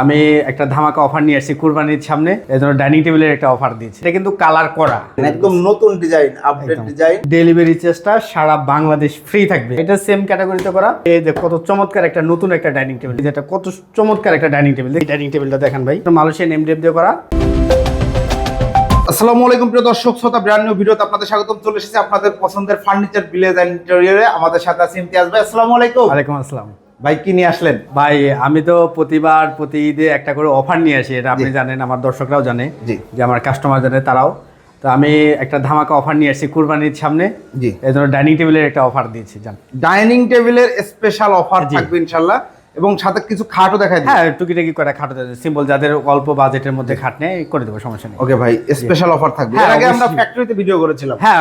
আমি একটা ধামাকা অফার নিয়ে আসছি কুরবানির সামনে। এই জন্য ডাইনিং টেবিলের একটা অফার দিয়েছি। এটা কিন্তু কালার করা। একদম নতুন ডিজাইন আপডেট ডিজাইন ডেলিভারি চার্জটা সারা বাংলাদেশ ফ্রি থাকবে। এটা সেম ক্যাটাগরিতে করা। এই যে কত চমৎকার একটা নতুন একটা ডাইনিং টেবিল যেটা কত চমৎকার একটা ডাইনিং টেবিল এই ডাইনিং টেবিলটা দেখেন ভাই। মালয়েশিয়ান এমডিএফ দিয়ে করা। আসসালামু আলাইকুম প্রিয় দর্শক শ্রোতা ব্র্যান্ড নিউ ভিডিওতে আপনাদের স্বাগতম। চলে এসেছে আপনাদের পছন্দের ফার্নিচার ভিলেজ ইন্টেরিয়রে আমাদের সাথে আছে ইমতিয়াজ ভাই। আসসালামু আলাইকুম। ওয়ালাইকুম আসসালাম। ভাই কি নিয়ে আসলেন? ভাই আমি তো প্রতিবার প্রতি ঈদে একটা করে অফার নিয়ে আসি। এটা আপনি জানেন আমার দর্শকরাও জানে জি। যে আমার কাস্টমার জানে তারাও। তো আমি একটা ধামাকা অফার নিয়ে আসছি কুরবানির সামনে। জি। এই জন্য ডাইনিং টেবিলের একটা অফার দিয়েছি জান। ডাইনিং টেবিলের স্পেশাল অফার থাকবে ইনশাআল্লাহ এবং সাথে কিছু খাটও দেখাই দিই হ্যাঁ টুকিটাকি করে খাটো সিম্পল যাদের অল্প বাজেটের মধ্যে খাট নেয় করে দেবো সমস্যা নেই। ওকে ভাই স্পেশাল অফার থাকবে। হ্যাঁ, এর আগে আমরা। ফ্যাক্টরিতে ভিডিও করেছিলাম। হ্যাঁ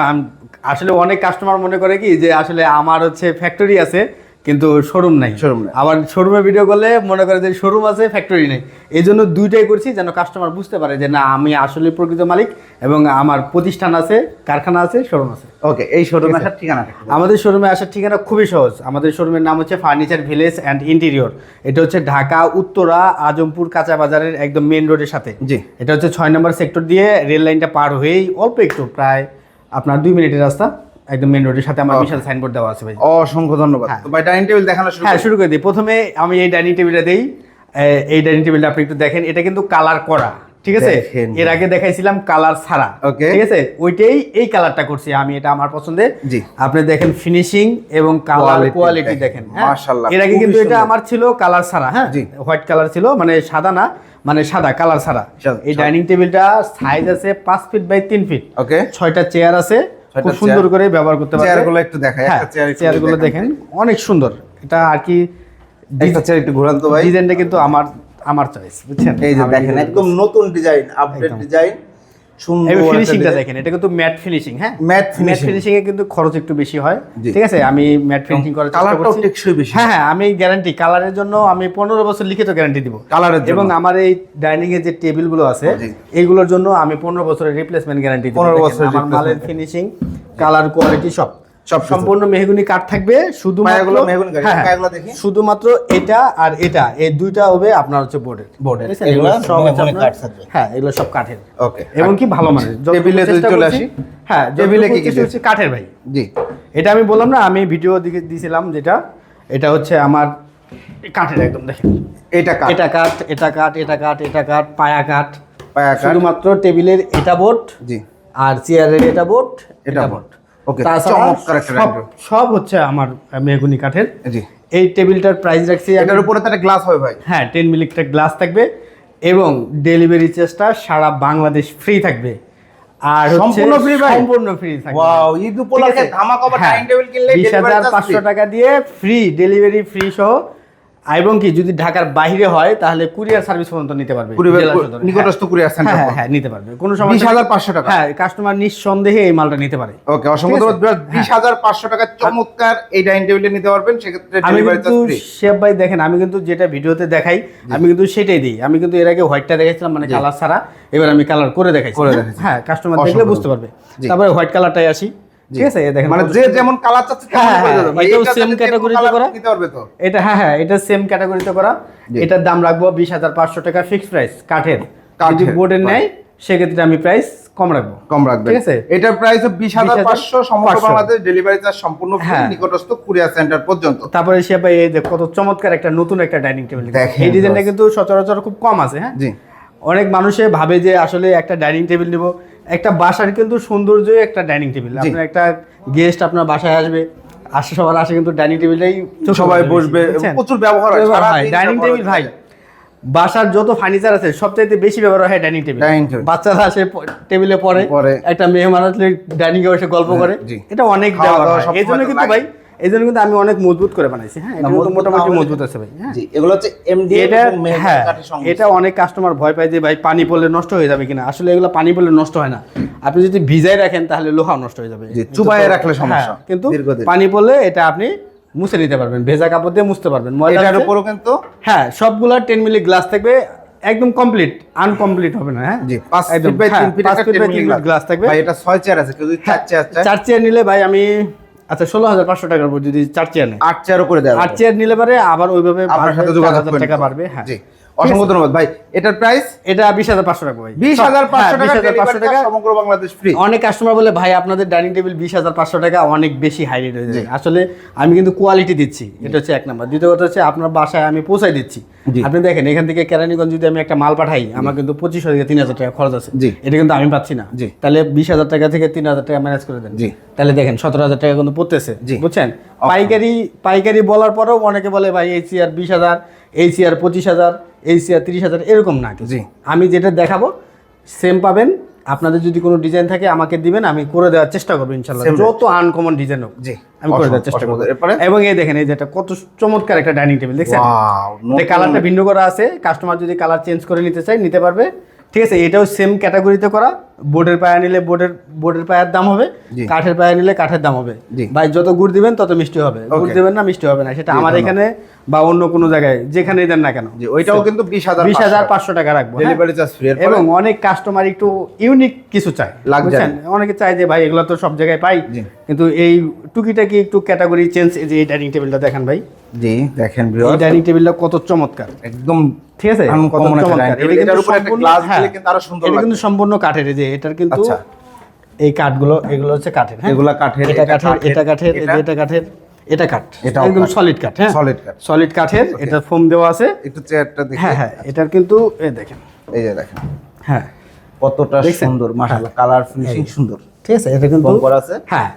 আসলে অনেক কাস্টমার মনে করে কি যে আসলে আমার হচ্ছে ফ্যাক্টরি আছে। কিন্তু শোরুম নাই। শোরুম নাই। আবার শোরুমে ভিডিও করলে মনে করে যে শোরুম আছে ফ্যাক্টরি নেই। এই জন্য দুইটাই করছি যেন কাস্টমার বুঝতে পারে যে না আমি আসলে প্রকৃত মালিক এবং আমার প্রতিষ্ঠান আছে কারখানা আছে শোরুম আছে। ওকে এই শোরুমে আসার ঠিকানা আমাদের শোরুমে আসার ঠিকানা খুবই সহজ। আমাদের শোরুমের নাম হচ্ছে ফার্নিচার ভিলেজ অ্যান্ড ইন্টেরিয়র এটা হচ্ছে ঢাকা উত্তরা আজমপুর কাঁচা বাজারের একদম মেন রোডের সাথে। জি। এটা হচ্ছে ছয় নম্বর সেক্টর দিয়ে রেল লাইনটা পার হয়েই অল্প একটু প্রায় আপনার দুই মিনিটের রাস্তা। একদম মেন রোডের সাথে আমার বিশাল সাইনবোর্ড দেওয়া আছে ভাই। অসংখ্য ধন্যবাদ। হ্যাঁ। তো ভাই ডাইনিং টেবিল দেখানো শুরু হ্যাঁ শুরু করে দিই। প্রথমে আমি এই ডাইনিং টেবিলটা দিই। এই ডাইনিং টেবিলটা আপনি একটু দেখেন। এটা কিন্তু কালার করা ঠিক আছে? এর আগে দেখাইছিলাম কালার ছাড়া Okay. ঠিক আছে? ওইটাই এই কালারটা করছি আমি এটা আমার পছন্দে জি। আপনি দেখেন ফিনিশিং এবং কালার কোয়ালিটি দেখেন। হ্যাঁ? মাশাআল্লাহ, এর আগে কিন্তু এটা আমার ছিল কালার ছাড়া হ্যাঁ? হোয়াইট কালার ছিল মানে সাদা না মানে সাদা কালার ছাড়া। এই ডাইনিং টেবিলটা সাইজ আছে পাঁচ ফিট বাই তিন ফিট ওকে ছয়টা চেয়ার আছে। খুব সুন্দর করে ব্যবহার করতে পারবে। চেয়ারগুলো একটু দেখাই হ্যাঁ একটা চেয়ার একটু চেয়ারগুলো দেখেন। অনেক সুন্দর। এটা আর কি একটা চেয়ার একটু ঘোরান তো ভাই। ডিজাইনটা কিন্তু আমার আমার চয়েস বুঝছেন? এই যে দেখেন একদম নতুন ডিজাইন আপডেট ডিজাইন সুন্দর ফিনিশিংটা দেখেন এটা কিন্তু ম্যাট ফিনিশিং হ্যাঁ? Mat finishing। ফিনিশিং এ কিন্তু খরচ একটু বেশি হয় ঠিক আছে? আমি ম্যাট ফিনিশিং করার চেষ্টা করছি। টেকসই বেশি। হ্যাঁ হ্যাঁ আমি গ্যারান্টি কালারের জন্য আমি পনেরো বছর লিখিত গ্যারান্টি দিব। কালারের এবং আমার এই ডাইনিং এর যে টেবিলগুলো আছে। এইগুলোর জন্য আমি পনেরো বছরের রিপ্লেসমেন্ট গ্যারান্টি দিব। 15 বছরের আমার মালের ফিনিশিং কালার কোয়ালিটি সব। সম্পূর্ণ মেহগুনি কাঠ থাকবে শুধুমাত্র হ্যাঁ, দেখি। শুধুমাত্র এটা আর এটা এই দুইটা হবে আপনার হচ্ছে বোর্ডের। এগুলো এগুলো সব কাঠ থাকবে। হ্যাঁ এগুলো সব কাঠের। ওকে এবং কি ভালো মানের? টেবিলে চলে আসি? হ্যাঁ টেবিলে কি কি কি হচ্ছে কাঠের ভাই। জি। এটা আমি বললাম না আমি ভিডিও দিকে দিয়েছিলাম যেটা এটা হচ্ছে আমার কাঠের একদম দেখেন। এটা কাঠ। এটা কাঠ এটা কাঠ এটা কাঠ এটা কাঠ পায়া কাঠ। পায়া কাঠ। শুধুমাত্র টেবিলের এটা বোর্ড জি। আর চেয়ারের এটা বোর্ড এটা এটা বোর্ড। ওকে চমৎকার একটা সব হচ্ছে আমার মেহগুনি কাঠের। জি। এই টেবিলটার প্রাইস রাখছি এটার উপরে তো একটা গ্লাস হবে ভাই। হ্যাঁ টেন মিলিমিটার গ্লাস থাকবে এবং ডেলিভারি চার্জটা সারা বাংলাদেশ ফ্রি থাকবে। আর হচ্ছে সম্পূর্ণ free ভাই? সম্পূর্ণ ফ্রি থাকবে। ওয়াও ঈদ উপলক্ষে ধামাকা বা ডাইনিং টেবিল কিনলে বিশ ডেলিভারি হাজার পাঁচশো টাকা দিয়ে ফ্রি ডেলিভারি ফ্রি সহ এবং কি যদি ঢাকার বাইরে হয় তাহলে কুরিয়ার সার্ভিস পর্যন্ত নিতে পারবে নিকটস্থ কুরিয়ার হ্যাঁ, হ্যাঁ হ্যাঁ নিতে পারবে। কোনো হাজার পাঁচশো টাকা। হ্যাঁ কাস্টমার নিঃসন্দেহে এই মালটা নিতে পারে। ওকে অসংখ্য ধন্যবাদ। বিশ হাজার পাঁচশো টাকা চমৎকার এই ডাইনিং টেবিলটা নিতে পারবেন সেক্ষেত্রে ডেলিভারি কিন্তু চার্জ ফ্রি শেফ ভাই দেখেন আমি কিন্তু যেটা ভিডিওতে দেখাই আমি কিন্তু সেটাই দিই। আমি কিন্তু এর আগে হোয়াইটটা দেখাইছিলাম মানে কালার ছাড়া। এবার আমি কালার করে দেখাইছি হ্যাঁ? হ্যাঁ কাস্টমার দেখলে বুঝতে পারবে। তারপরে হোয়াইট কালারটাই আসি। ঠিক আছে দেখেন মানে যে যেমন কালার চাচ্ছে হ্যাঁ, হ্যাঁ। ভাই, এটাও এইটা same চাচ্ছে যে category তে colour করা। নিতে পারবে তো এটা হ্যাঁ হ্যাঁ এটা সেম ক্যাটাগরিতে করা। এটার দাম রাখব বিশ হাজার পাঁচশো টাকা ফিক্সড প্রাইস কাঠের। যদি বোর্ডের নেয় সেক্ষেত্রে আমি প্রাইস কম রাখব। কম রাখবেন। ঠিক আছে? এটার প্রাইস বিশ হাজার পাঁচশো সমগ্র বাংলাদেশ ডেলিভারি চার্জ সম্পূর্ণ হ্যাঁ। নিকটস্থ কুরিয়ার সেন্টার পর্যন্ত। তারপরে সে ভাই এই যে কত চমৎকার একটা নতুন একটা ডাইনিং টেবিল এই ডিজাইনটা কিন্তু সচরাচর খুব কম আছে হ্যাঁ? জি। অনেক মানুষে ভাবে যে আসলে একটা ডাইনিং টেবিল নিব। একটা বাসার কিন্তু সৌন্দর্য একটা ডাইনিং টেবিল। আপনার একটা গেস্ট আপনার বাসায় আসবে আসে সবার আসে কিন্তু ডাইনিং টেবিলটাই সবাই বসবে। প্রচুর ব্যবহার হয়। ডাইনিং টেবিল ভাই বাসার যত ফার্নিচার আছে সবচাইতে বেশি ব্যবহার হয় ডাইনিং টেবিল। বাচ্চারা আসে টেবিলে পড়ে। পরে। একটা মেহমান আসলে ডাইনিং এ বসে গল্প করে। এটা অনেক ব্যবহার হয়। এই জন্য কিন্তু ভাই এই জন্য কিন্তু আমি অনেক মজবুত করে বানাইছি হ্যাঁ? এটা কিন্তু মোটামুটি মজবুত আছে ভাই হ্যাঁ? জি এগুলো হচ্ছে এমডি এটা হ্যাঁ এটা অনেক কাস্টমার ভয় পায় যে ভাই পানি পড়লে নষ্ট হয়ে যাবে কিনা? আসলে এগুলো পানি পড়লে নষ্ট হয় না। আপনি যদি ভিজাই রাখেন তাহলে লোহা নষ্ট হয়ে যাবে। জি, চুবাইয়ে রাখলে সমস্যা। হ্যাঁ, কিন্তু পানি পড়লে এটা আপনি মুছে নিতে পারবেন ভেজা কাপড় দিয়ে মুছতে পারবেন। ময়লা এটার উপরও কিন্তু হ্যাঁ সবগুলা টেন মিলি গ্লাস থাকবে একদম কমপ্লিট আনকমপ্লিট হবে না হ্যাঁ? জি পাঁচ ফিট বাই হ্যাঁ, তিন ফিট গ্লাস থাকবে। ভাই এটা ছয় চেয়ার আছে কেউ যদি চার চেয়ার চায় চার চেয়ার নিলে ভাই আমি আচ্ছা ষোলো হাজার পাঁচশো টাকার উপর যদি চার চেয়ার নেয়। আট চেয়ারও করে দেওয়া আট চেয়ার নিলে পারে আবার ওইভাবে আপনার সাথে যোগাযোগ টাকা বাড়বে হ্যাঁ। জি অসংখ্য ধন্যবাদ। ভাই এটার প্রাইস এটা বিশ হাজার পাঁচশো টাকা ভাই। বিশ হাজার পাঁচশো হ্যাঁ, টাকা 20,500 delivery টাকা। সমগ্র বাংলাদেশ ফ্রি অনেক কাস্টমার বলে ভাই আপনাদের ডাইনিং টেবিল বিশ হাজার পাঁচশো টাকা অনেক বেশি হাই রেট হয়ে যায় আসলে আমি কিন্তু কোয়ালিটি দিচ্ছি। এটা হচ্ছে এক নাম্বার। দ্বিতীয় কথা হচ্ছে আপনার বাসায় আমি পৌঁছাই দিচ্ছি। আপনি দেখেন এখান থেকে কেরানীগঞ্জ যদি আমি একটা মাল পাঠাই আমার কিন্তু পঁচিশ হাজার তিন হাজার টাকা খরচ আছে জি। এটা কিন্তু আমি পাচ্ছি না জি। তাহলে বিশ হাজার টাকা থেকে তিন হাজার টাকা ম্যানেজ করে দেন জি। তাহলে দেখেন সতেরো হাজার টাকা কিন্তু পড়তেছে জি। বুঝছেন পাইকারি পাইকারি বলার পরেও অনেকে বলে ভাই এই চেয়ার বিশ হাজার এই চেয়ার পঁচিশ হাজার এই চেয়ার তিরিশ হাজার এরকম না। জি। আমি যেটা দেখাবো সেম পাবেন আপনাদের যদি কোনো ডিজাইন থাকে আমাকে দিবেন আমি করে দেওয়ার চেষ্টা করব ইনশাল্লাহ যত আনকমন ডিজাইন হোক। জি। আমি করে দেওয়ার চেষ্টা করব। এরপরে? এবং এই দেখেন এই যেটা কত চমৎকার একটা ডাইনিং টেবিল দেখছেন? কালারটা ভিন্ন করা আছে কাস্টমার যদি কালার চেঞ্জ করে নিতে চায় নিতে পারবে। ঠিক আছে এটাও সেম ক্যাটাগরিতে করা। বোর্ডের পায়া নিলে বোর্ডের বোর্ডের পায়ের দাম হবে। কাঠের পায়া নিলে কাঠের দাম হবে। ভাই যত গুড় দিবেন তত মিষ্টি হবে। গুড় দিবেন না মিষ্টি হবে না। সেটা আমার এখানে বা অন্য কোনো জায়গায় যেখানেই দেন না কেন। জি ওইটাও কিন্তু বিশ হাজার বিশ হাজার পাঁচশো টাকা রাখব হ্যাঁ? ডেলিভারি চার্জ ফ্রি এবং অনেক কাস্টমার একটু ইউনিক কিছু চায়। বুঝছেন? অনেকে চায় যে ভাই এগুলো তো সব জায়গায় পাই। কিন্তু এই টুকিটাকি একটু ক্যাটাগরি চেঞ্জ এই যে এই ডাইনিং টেবিলটা দেখেন ভাই। জি দেখেন এই ডাইনিং টেবিলটা কত চমৎকার। একদম ঠিক আছে? কত চমৎকার। এটার উপরে একটা সম্পূর্ণ- হ্যাঁ, দিলে কিন্তু আরও সুন্দর এটা কিন্তু সম্পূর্ণ কাঠের যে এটার কিন্তু আচ্ছা। এই কাঠগুলো এগুলো হচ্ছে কাঠের হ্যাঁ? এগুলা কাঠের, এটা কাঠের এটা কাঠের এটা কাঠের। এটা কাঠ এটাও একদম সলিড কাঠ হ্যাঁ? Solid কাঠ। সলিড কাঠের এটা ফোম দেওয়া আছে। একটু চেয়ারটা দেখি। হ্যাঁ হ্যাঁ এটার কিন্তু এই দেখেন। এই যে দেখেন। হ্যাঁ। কতটা সুন্দর মাশাআল্লাহ কালার ফিনিশিং সুন্দর। ঠিক আছে এটা কিন্তু করা আছে। হ্যাঁ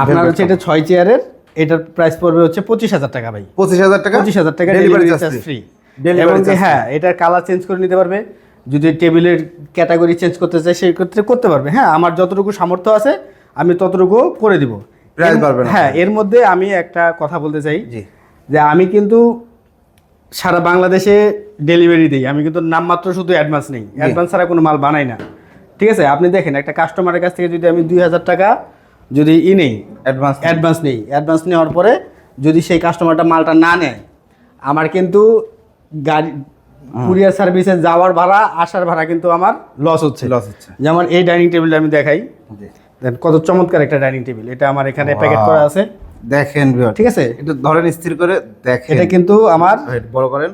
আপনার হচ্ছে এটা ছয় চেয়ারের এটার প্রাইস পড়বে হচ্ছে পঁচিশ হাজার টাকা ভাই। পঁচিশ হাজার টাকা? পঁচিশ হাজার টাকা ডেলিভারি ডেলিভারি চার্জ ফ্রি এবং হ্যাঁ এটার কালার চেঞ্জ করে নিতে পারবে। যদি টেবিলের ক্যাটাগরি চেঞ্জ করতে চাই সেই ক্ষেত্রে করতে পারবে। হ্যাঁ আমার যতটুকু সামর্থ্য আছে আমি ততটুকু করে দিব। এর- বাড়বে না। হ্যাঁ এর মধ্যে আমি একটা কথা বলতে চাই জি। যে আমি কিন্তু সারা বাংলাদেশে ডেলিভারি দিই। আমি কিন্তু নামমাত্র শুধু অ্যাডভান্স নেই। অ্যাডভান্স ছাড়া কোনো মাল বানাই না। ঠিক আছে? আপনি দেখেন একটা কাস্টমারের কাছ থেকে যদি আমি দুই হাজার টাকা যদি ই নেই অ্যাডভান্স অ্যাডভান্স নেই। অ্যাডভান্স নেওয়ার পরে যদি সেই কাস্টমারটা মালটা না নেয় আমার কিন্তু গাড়ি কুরিয়ার সার্ভিসে যাওয়ার ভাড়া আসার ভাড়া কিন্তু আমার লস হচ্ছে। লস হচ্ছে। যেমন এই ডাইনিং টেবিলটা আমি দেখাই। দেন কত চমৎকার একটা ডাইনিং টেবিল এটা আমার এখানে প্যাকেট করা আছে। দেখেন ঠিক আছে? একটু ধরেন স্থির করে দেখেন। এটা কিন্তু আমার বড় করেন।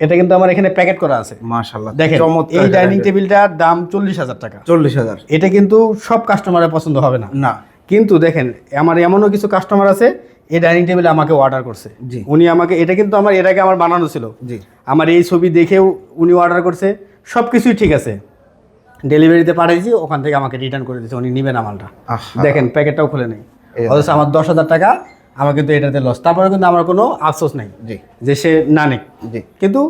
এটা কিন্তু আমার এখানে প্যাকেট করা আছে। মাশাআল্লাহ দেখেন চমৎকার এই ডাইনিং টেবিলটার দাম চল্লিশ হাজার টাকা। চল্লিশ হাজার। এটা কিন্তু সব কাস্টমারের পছন্দ হবে না। না। কিন্তু দেখেন আমার এমনও কিছু কাস্টমার আছে এই ডাইনিং টেবিল আমাকে অর্ডার করছে। জি। উনি আমাকে এটা কিন্তু আমার এর আগে আমার বানানো ছিল। জি। আমার এই ছবি দেখেও উনি অর্ডার করছে। সব কিছুই ঠিক আছে। ডেলিভারিতে পাঠিয়েছি ওখান থেকে আমাকে রিটার্ন করে দিয়েছে উনি নেবেন আমালটা দেখেন প্যাকেটটাও খুলে নেই। অথচ আমার দশ হাজার টাকা আমার কিন্তু এটাতে লস তারপরে কিন্তু আমার কোনো আফসোস নেই যে সে না নেই কিন্তু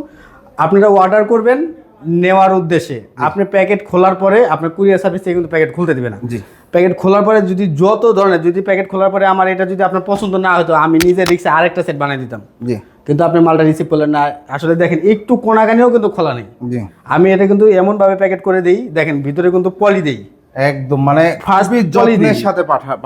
আপনারা অর্ডার করবেন নেওয়ার উদ্দেশ্যে। আপনি প্যাকেট খোলার পরে আপনার কুরিয়ার সার্ভিস থেকে কিন্তু প্যাকেট খুলতে দিবে না। জি। প্যাকেট খোলার পরে যদি যত ধরনের যদি প্যাকেট খোলার পরে আমার এটা যদি আপনার পছন্দ না হতো আমি নিজে রিক্সে আরেকটা সেট বানিয়ে দিতাম। জি। কিন্তু আপনি মালটা রিসিভ করলেন না। আসলে দেখেন একটু কোনাকানিও কিন্তু খোলা নেই। জি। আমি এটা কিন্তু এমনভাবে প্যাকেট করে দিই দেখেন ভিতরে কিন্তু পলি দিই। একদম মানে ফার্স্ট পলি যত্নের সাথে পাঠা-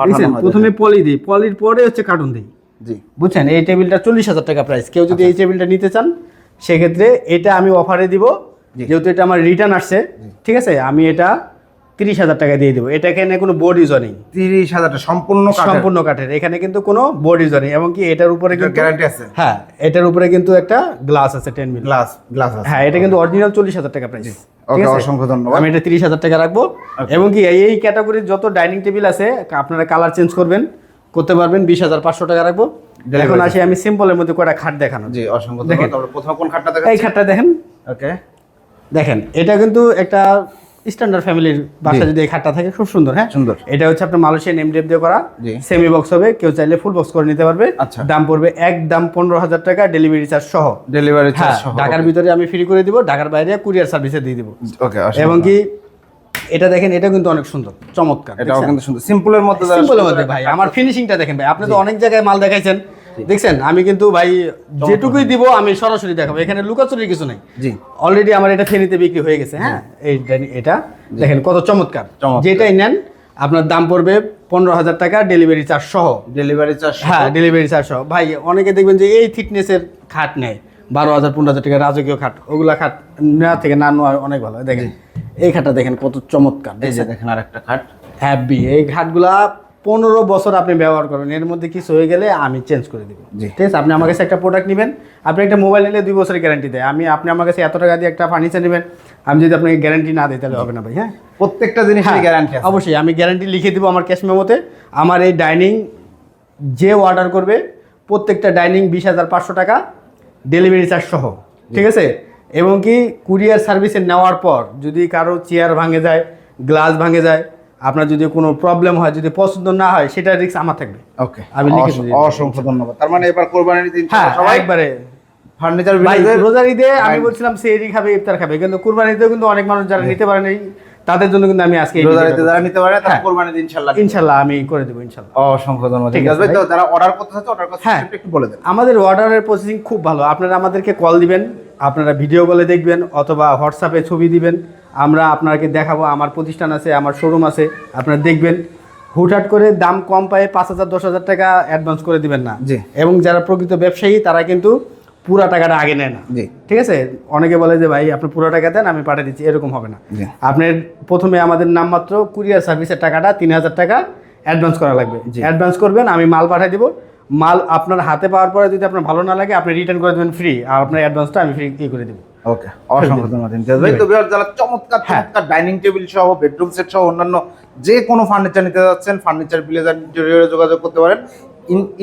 প্রথমে পলি দিই। পলির পরে হচ্ছে কার্টুন দিই। জি। বুঝছেন? এই টেবিলটা চল্লিশ হাজার টাকা প্রাইস কেউ যদি এই টেবিলটা নিতে চান সেক্ষেত্রে এটা আমি অফারে দিব। যেহেতু এটা আমার রিটার্ন আসছে ঠিক আছে? আমি এটা তিরিশ হাজার টাকা দিয়ে দেবো। এটা এখানে কোনো বোর্ড ইউজও নেই। তিরিশ হাজারটা সম্পূর্ণ সম্পূর্ণ কাঠের। এখানে কিন্তু কোনো বোর্ড ইউজও নেই। এবং কি এটার উপরে কিন্তু গ্যারান্টি আছে। হ্যাঁ এটার উপরে কিন্তু একটা গ্লাস আছে টেন মিলি গ্লাস গ্লাস আছে। হ্যাঁ এটা কিন্তু অরিজিনাল চল্লিশ হাজার টাকা প্রাইস অসংখ্য ধন্যবাদ। আমি এটা তিরিশ হাজার টাকা রাখব। এবং কি এই ক্যাটাগরির যত ডাইনিং টেবিল আছে আপনারা কালার চেঞ্জ করবেন করতে পারবেন। বিশ হাজার পাঁচশো টাকা রাখব। এখন আসি আমি সিম্পলের মধ্যে কয়টা খাট দেখানো জি অসংখ্য দেখেন। প্রথম কোন খাটটা দেখা এই খাটটা দেখেন। ওকে দেখেন এটা কিন্তু একটা স্ট্যান্ডার্ড ফ্যামিলির বাসা যদি এই খাটটা থাকে খুব সুন্দর হ্যাঁ? সুন্দর। এটা হচ্ছে আপনার মালয়েশিয়ান এমডিএফ দিয়ে করা। সেমি বক্স হবে কেউ চাইলে ফুল বক্স করে নিতে পারবে। আচ্ছা। দাম পড়বে এক দাম পনেরো হাজার টাকা ডেলিভারি চার্জ সহ। ডেলিভারি হ্যাঁ চার্জ সহ ঢাকার ভিতরে আমি ফ্রি করে দিব ঢাকার বাইরে কুরিয়ার সার্ভিসে দিয়ে দিব। ওকে এবং কি এটা দেখেন এটা কিন্তু অনেক সুন্দর চমৎকার এটাও কিন্তু সুন্দর। সিম্পলের মধ্যে সিম্পলের মধ্যে ভাই আমার ফিনিশিংটা দেখেন ভাই আপনি তো অনেক জায়গায় মাল দেখাইছেন। দেখছেন? আমি কিন্তু ভাই যেটুকুই দিব আমি সরাসরি দেখাবো। এখানে লুকাচুরির কিছু নেই। জি। অলরেডি আমার এটা ফেনিতে বিক্রি হয়ে গেছে হ্যাঁ? এই এটা দেখেন কত চমৎকার। যেটাই নেন আপনার দাম পড়বে পনেরো হাজার টাকা ডেলিভারি চার্জ সহ। ডেলিভারি চার্জ হ্যাঁ ডেলিভারি চার্জ সহ। ভাই অনেকে দেখবেন যে এই থিকনেসের খাট নেয়। বারো হাজার পনেরো হাজার টাকা রাজকীয় খাট। ওগুলা খাট নেওয়া থেকে না নেওয়া অনেক ভালো। দেখেন এই খাটটা দেখেন কত চমৎকার। দেখেন আর একটা খাট। হ্যাপি এই ঘাটগুলা পনেরো বছর আপনি ব্যবহার করবেন এর মধ্যে কিছু হয়ে গেলে আমি চেঞ্জ করে দিব। জি। ঠিক আছে? আপনি আমার কাছে একটা প্রোডাক্ট নেবেন আপনি একটা মোবাইল নিলে দুই বছরের গ্যারান্টি দেয়। আমি আপনি আমার কাছে এত টাকা দিয়ে একটা ফার্নিচার নেবেন আমি যদি আপনাকে গ্যারান্টি না দিই তাহলে হবে না ভাই হ্যাঁ? প্রত্যেকটা জিনিস হ্যাঁ, গ্যারান্টি অবশ্যই আমি গ্যারান্টি লিখে দিব আমার ক্যাশ মেমোতে আমার এই ডাইনিং যে অর্ডার করবে প্রত্যেকটা ডাইনিং বিশ হাজার পাঁচশো টাকা ডেলিভারি চার্জ সহ। ঠিক আছে? এবং কি কুরিয়ার সার্ভিসে নেওয়ার পর যদি কারও চেয়ার ভাঙে যায় গ্লাস ভাঙে যায় আপনার যদি কোনো প্রবলেম হয় যদি পছন্দ না হয় সেটা রিস্ক আমার থাকবে। ওকে আমি লিখে দিই। অসংখ্য ধন্যবাদ। তার মানে এবার কোরবানির দিন হ্যাঁ সবাই একবারে। ফার্নিচার রোজার ঈদে আমি. বলছিলাম সেরি খাবে ইফতার খাবে। কিন্তু কুরবানি ঈদেও কিন্তু অনেক মানুষ যারা নিতে পারে নাই তাদের জন্য কিন্তু আমি আজকে যারা নিতে পারে তারা হ্যাঁ। কোরবানির দিন ইনশাআল্লাহ করছি। ইনশাল্লাহ আমি করে দেবো ইনশাল্লাহ অসংখ্য ধন্যবাদ। ঠিক আছে তো যারা অর্ডার করতে চাচ্ছে অর্ডার করতে। একটু বলে দেন। আমাদের অর্ডারের প্রসেসিং খুব ভালো। আপনারা আমাদেরকে কল দিবেন। আপনারা ভিডিও কলে দেখবেন অথবা হোয়াটসঅ্যাপে ছবি দিবেন। আমরা আপনাকে দেখাবো আমার প্রতিষ্ঠান আছে আমার শোরুম আছে আপনারা দেখবেন। হুটহাট করে দাম কম পায়ে পাঁচ হাজার দশ হাজার টাকা অ্যাডভান্স করে দিবেন না। জি। এবং যারা প্রকৃত ব্যবসায়ী তারা কিন্তু পুরা টাকাটা আগে নেয় না। জি। ঠিক আছে? অনেকে বলে যে ভাই আপনি পুরো টাকা দেন আমি পাঠিয়ে দিচ্ছি। এরকম হবে না। আপনার প্রথমে আমাদের নামমাত্র কুরিয়ার সার্ভিসের টাকাটা তিন হাজার টাকা অ্যাডভান্স করা লাগবে। অ্যাডভান্স করবেন আমি মাল পাঠিয়ে দিব। মাল আপনার হাতে পাওয়ার পরে যদি আপনার ভালো না লাগে আপনি রিটার্ন করে দেবেন ফ্রি আর আপনার অ্যাডভান্সটা আমি ফ্রি ইয়ে করে দেবো। ওকে অসংখ্য ধন্যবাদ ইমতিয়াজ ভাই। তো ভিউয়ার যারা চমৎকার হ্যাঁ। চমৎকার ডাইনিং টেবিল সহ বেডরুম সেট সহ অন্যান্য যে কোনো ফার্নিচার নিতে যাচ্ছেন ফার্নিচার ভিলেজার ইন্টেরিয়রে যোগাযোগ করতে পারেন।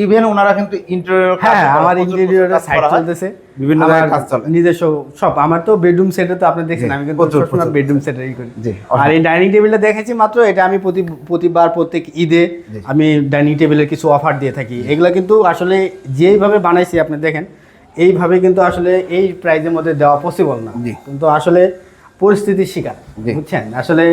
ইভেন ওনারা কিন্তু ইন্টেরিয়র হ্যাঁ আমার ইন্টেরিয়রের সাইট চলতেছে। বিভিন্ন জায়গায় কাজ চলে। নিজস্ব সব আমার তো বেডরুম সেটে তো আপনি দেখছেন আমি কিন্তু প্রচুর। বেডরুম সেটেরই করি। আর এই ডাইনিং টেবিলটা দেখেছি মাত্র এটা আমি প্রতি প্রতিবার প্রত্যেক ঈদে আমি ডাইনিং টেবিলের কিছু অফার দিয়ে থাকি। এগুলো কিন্তু আসলে যেইভাবে বানাইছি আপনি দেখেন এইভাবে কিন্তু আসলে এই প্রাইজের মধ্যে দেওয়া পসিবল না। কিন্তু আসলে পরিস্থিতির শিকার। বুঝছেন? আসলে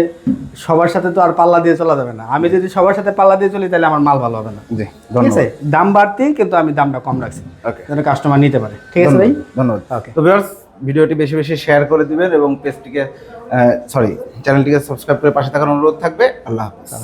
সবার সাথে তো আর পাল্লা দিয়ে চলা যাবে না। আমি যদি সবার সাথে পাল্লা দিয়ে চলি তাহলে আমার মাল ভালো হবে না। জি ঠিক আছে? দাম বাড়তি কিন্তু আমি দামটা কম রাখছি। যেন কাস্টমার নিতে পারে। ঠিক আছে ভাই? ধন্যবাদ। ওকে। তো ভিউয়ার্স ভিডিওটি বেশি বেশি শেয়ার করে দিবেন এবং পেজটিকে সরি চ্যানেলটিকে সাবস্ক্রাইব করে পাশে থাকার অনুরোধ থাকবে। আল্লাহ হাফেজ।